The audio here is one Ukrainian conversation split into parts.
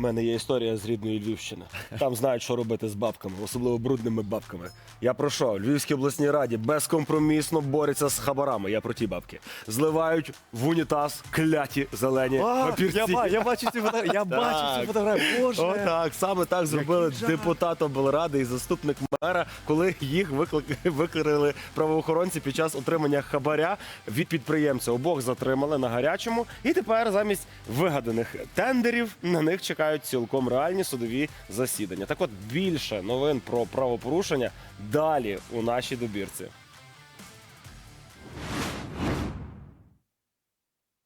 У мене є історія з рідної Львівщини. Там знають, що робити з бабками, особливо брудними бабками. Я про що? Львівській обласній раді безкомпромісно борються з хабарами. Я про ті бабки. Зливають в унітаз кляті зелені папірці. я, ба- я бачу цю фотографію. Я бачу цю Так. фотографію. Боже. Отак, саме так зробили жах. депутат облради і заступник мера, коли їх виклик- викрили правоохоронці під час отримання хабаря від підприємця. Обох затримали на гарячому, і тепер замість вигаданих тендерів на них чекають цілком реальні судові засідання. Так от більше новин про правопорушення далі у нашій добірці.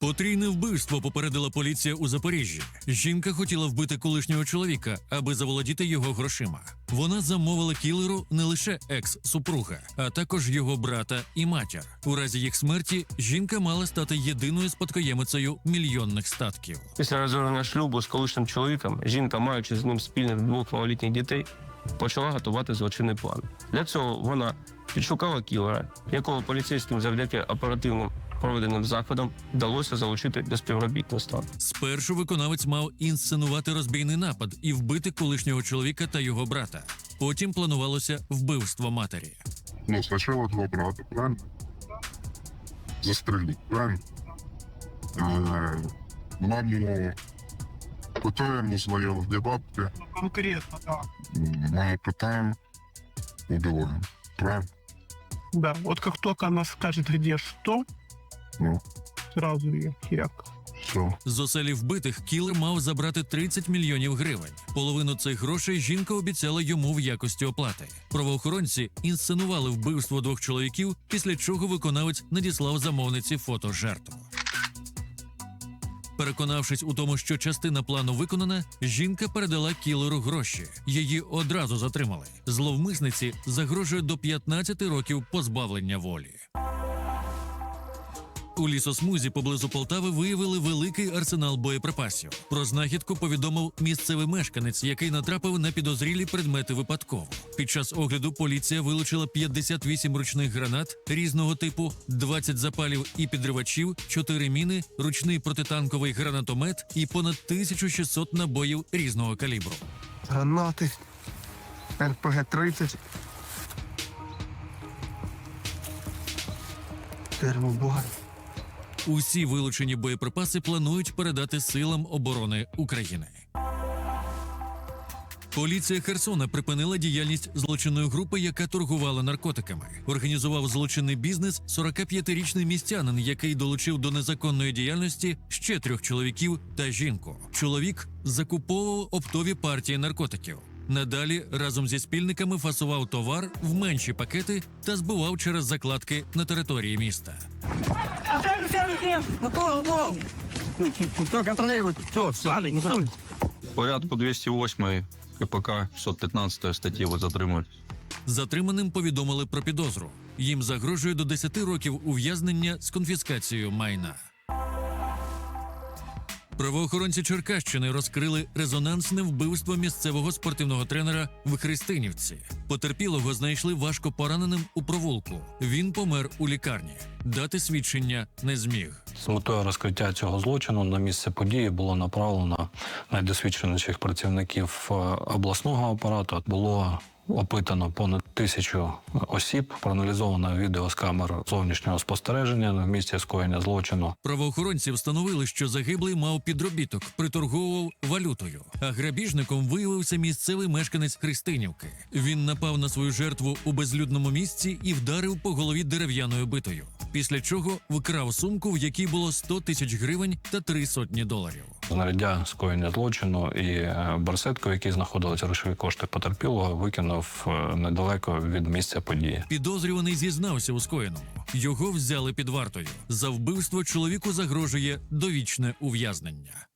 Потрійне вбивство попередила поліція у Запоріжжі. Жінка хотіла вбити колишнього чоловіка, аби заволодіти його грошима. Вона замовила кілеру не лише екс-супруга, а також його брата і матір. У разі їх смерті жінка мала стати єдиною спадкоємицею мільйонних статків. Після розірвання шлюбу з колишнім чоловіком, жінка, маючи з ним спільних двох малолітніх дітей, почала готувати злочинний план. Для цього вона підшукала кілера, якого поліцейським завдяки оперативним проведеним заходам вдалося залучити до співробітництва. Спершу виконавець мав інсценувати розбійний напад і вбити колишнього чоловіка та його брата. Потім планувалося вбивство матері. Ну, сначала два брата, правильно? Застрелить, правильно? Э, Маму пытаем, узнаем, где бабки. Конкретно, да. Маму пытаем, убиваем. Правильно? Да, вот как только она скажет, где что, Ну, сразу ее хек. все. З оселі вбитих кілер мав забрати 30 мільйонів гривень. Половину цих грошей жінка обіцяла йому в якості оплати. Правоохоронці інсценували вбивство двох чоловіків, після чого виконавець надіслав замовниці фото жертв. Переконавшись у тому, що частина плану виконана, жінка передала кілеру гроші. Її одразу затримали. Зловмисниці загрожує до 15 років позбавлення волі. У лісосмузі поблизу Полтави виявили великий арсенал боєприпасів. Про знахідку повідомив місцевий мешканець, який натрапив на підозрілі предмети випадково. Під час огляду поліція вилучила 58 ручних гранат різного типу, 20 запалів і підривачів, 4 міни, ручний протитанковий гранатомет і понад 1600 набоїв різного калібру. гранати, РПГ-30, термобар. Усі вилучені боєприпаси планують передати силам оборони України. Поліція Херсона припинила діяльність злочинної групи, яка торгувала наркотиками. Організував злочинний бізнес 45-річний містянин, який долучив до незаконної діяльності ще трьох чоловіків та жінку. Чоловік закуповував оптові партії наркотиків. Надалі разом зі спільниками фасував товар в менші пакети та збував через закладки на території міста. Порядку 208 КПК 615 статті ви затримують. Затриманим повідомили про підозру. Їм загрожує до 10 років ув'язнення з конфіскацією майна. Правоохоронці Черкащини розкрили резонансне вбивство місцевого спортивного тренера в Христинівці. Потерпілого знайшли важко пораненим у провулку. Він помер у лікарні. Дати свідчення не зміг. З метою розкриття цього злочину на місце події було направлено найдосвідченіших працівників е, обласного апарату. Було опитано понад тисячу осіб, проаналізовано відео з камер зовнішнього спостереження на місці скоєння злочину. Правоохоронці встановили, що загиблий мав підробіток, приторговував валютою. А грабіжником виявився місцевий мешканець Христинівки. Він напав на свою жертву у безлюдному місці і вдарив по голові дерев'яною битою. Після чого вкрав сумку, в якій було 100 тисяч гривень та три сотні доларів. Знаряддя скоєння злочину і е, барсетку, в якій знаходилися грошові кошти потерпілого, викинув е, недалеко від місця події. Підозрюваний зізнався у скоєному. Його взяли під вартою. За вбивство чоловіку загрожує довічне ув'язнення.